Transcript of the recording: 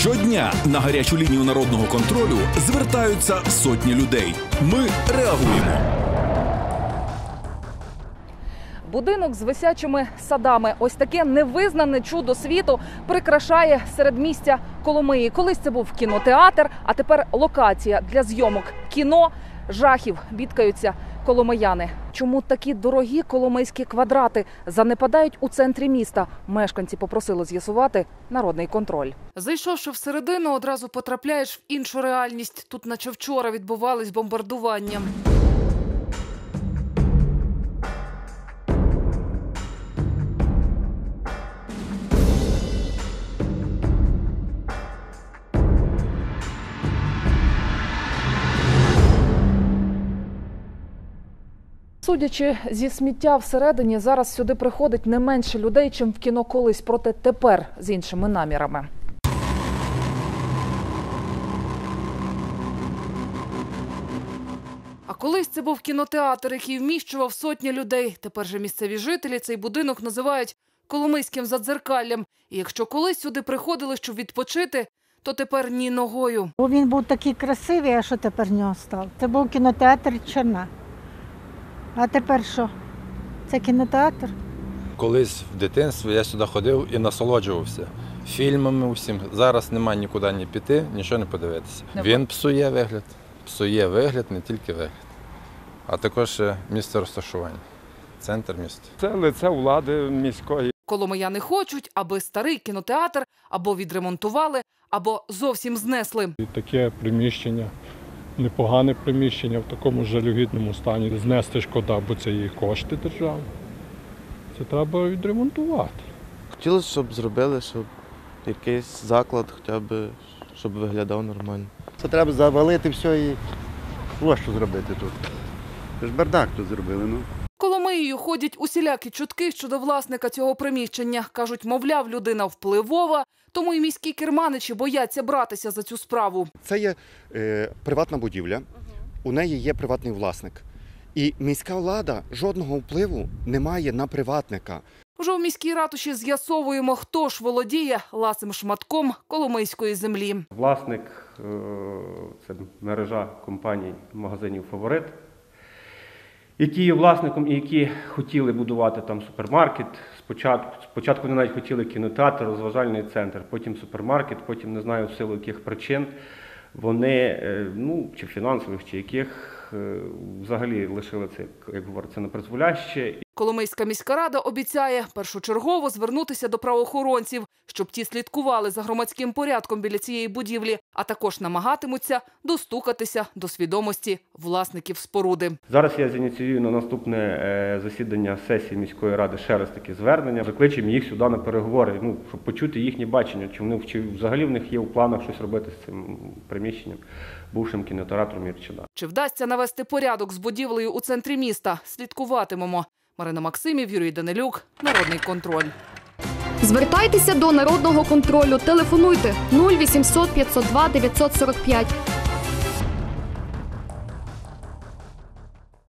Щодня на гарячу лінію народного контролю звертаються сотні людей. Ми реагуємо. Будинок з висячими садами. Ось таке невизнане чудо світу прикрашає середмістя Коломиї. Колись це був кінотеатр, а тепер локація для зйомок кіно жахів бідкаються коломияни. Чому такі дорогі коломийські квадрати занепадають у центрі міста? Мешканці попросили з'ясувати народний контроль. Зайшовши всередину, одразу потрапляєш в іншу реальність. Тут, наче вчора, відбувались бомбардування. Судячи зі сміття всередині, зараз сюди приходить не менше людей, чим в кіно колись, проте тепер з іншими намірами. А колись це був кінотеатр, який вміщував сотні людей. Тепер же місцеві жителі цей будинок називають Коломийським задзеркаллям. І якщо колись сюди приходили, щоб відпочити, то тепер ні ногою. Бо він був такий красивий, а що тепер нього став? Це був кінотеатр Чорна. А тепер що? Це кінотеатр? Колись в дитинстві я сюди ходив і насолоджувався фільмами усім. Зараз нема нікуди ні піти, нічого не подивитися. Не Він псує вигляд, псує вигляд, не тільки вигляд, а також е, місце розташування, центр міста. Це лице влади міської. Коломияни хочуть, аби старий кінотеатр або відремонтували, або зовсім знесли. І таке приміщення, непогане приміщення в такому жалюгідному стані. Знести шкода, бо це її кошти держави. Це треба відремонтувати. Хотілося, щоб зробили, щоб якийсь заклад хоча б, щоб виглядав нормально. Це треба завалити все і площу зробити тут. Це ж бардак тут зробили. ну. Ходять усілякі чутки щодо власника цього приміщення. Кажуть, мовляв, людина впливова, тому і міські керманичі бояться братися за цю справу. Це є е, приватна будівля, у неї є приватний власник. І міська влада жодного впливу не має на приватника. Вже у міській ратуші з'ясовуємо, хто ж володіє ласим шматком коломийської землі. Власник е, це мережа компаній магазинів Фаворит, які є власником і які хотіли будувати там супермаркет. Спочатку, спочатку вони навіть хотіли кінотеатр, розважальний центр, потім супермаркет, потім не знаю в силу яких причин. Вони, е, ну, чи фінансових, чи яких взагалі лишили це, як говориться, непризволяще. Коломийська міська рада обіцяє першочергово звернутися до правоохоронців, щоб ті слідкували за громадським порядком біля цієї будівлі, а також намагатимуться достукатися до свідомості власників споруди. Зараз я зініціюю на наступне е, засідання сесії міської ради ще раз такі звернення. Закличемо їх сюди на переговори, ну, щоб почути їхні бачення, чи вони чи взагалі в них є у планах щось робити з цим приміщенням, бувшим кінотеатром Ірчина. Чи вдасться навести порядок з будівлею у центрі міста? Слідкуватимемо. Марина Максимів, Юрій Данилюк, Народний контроль. Звертайтеся до народного контролю. Телефонуйте 0800 502 945